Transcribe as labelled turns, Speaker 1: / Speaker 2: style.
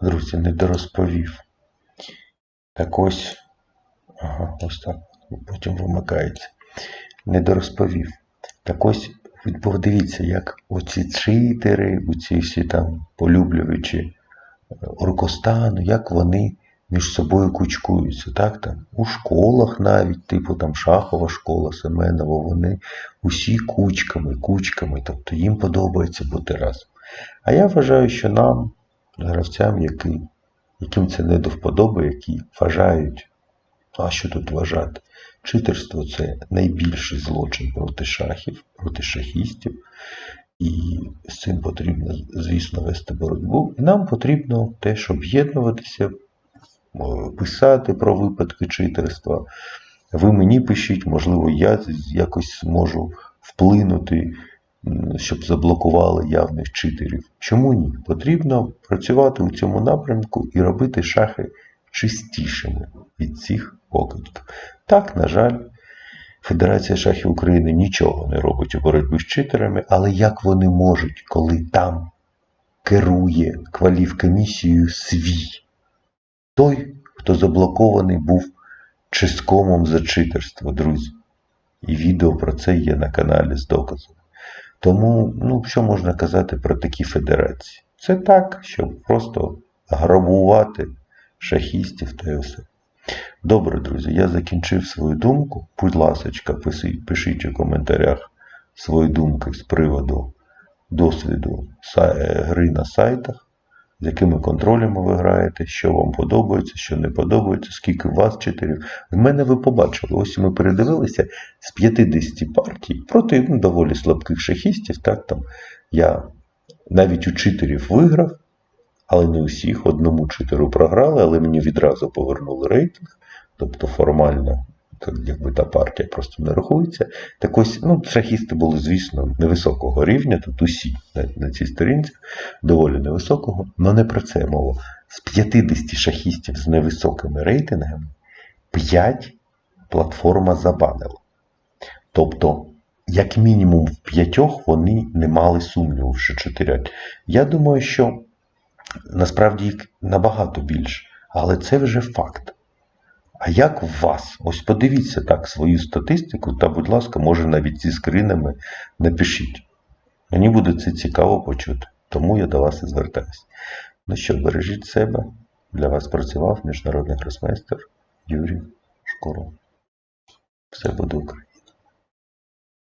Speaker 1: Друзі, не дорозповів. Так ось. Ага, ось так. Потім вимикається. Не дорозповів. Так ось, ви подивіться, як оці читери, оці всі там полюблюючі е, оркостану, як вони між собою кучкуються. Так, там, у школах навіть, типу там шахова школа, Семенова, вони усі кучками, кучками, тобто їм подобається бути разом. А я вважаю, що нам, гравцям, які, яким це не до вподоби, які вважають, а що тут вважати? Читерство це найбільший злочин проти шахів, проти шахістів. І з цим потрібно, звісно, вести боротьбу. І нам потрібно теж об'єднуватися, писати про випадки читерства. Ви мені пишіть, можливо, я якось зможу вплинути, щоб заблокували явних читерів. Чому ні? Потрібно працювати у цьому напрямку і робити шахи чистішими від цих покидьків. Так, на жаль, Федерація шахів України нічого не робить у боротьбі з читерами, але як вони можуть, коли там керує кваліфкомісією свій? Той, хто заблокований був чисткомом за читерство, друзі. І відео про це є на каналі з доказами. Тому, ну, що можна казати про такі федерації? Це так, щоб просто грабувати шахістів та й все. Добре, друзі, я закінчив свою думку. Будь ласка, пишіть, у коментарях свої думки з приводу досвіду гри на сайтах, з якими контролями ви граєте, що вам подобається, що не подобається, скільки вас читерів. В мене ви побачили, ось ми передивилися з 50 партій проти ну, доволі слабких шахістів. Так, там, я навіть у читерів виграв, але не усіх. Одному читеру програли, але мені відразу повернули рейтинг. Тобто формально, якби та партія просто не рахується. Так ось, ну, шахісти були, звісно, невисокого рівня, тут усі на, на цій сторінці, доволі невисокого, але не про це мова. З 50 шахістів з невисокими рейтингами 5 платформа забанила. Тобто, як мінімум в п'ятьох вони не мали сумніву, що чотирять. Я думаю, що насправді їх набагато більше, але це вже факт. А як у вас? Ось подивіться так свою статистику, та, будь ласка, може навіть зі скринами напишіть. Мені буде це цікаво почути, тому я до вас і звертаюся. Ну що, бережіть себе. Для вас працював міжнародний гросмейстер Юрій Шкуров. Все буде Україна.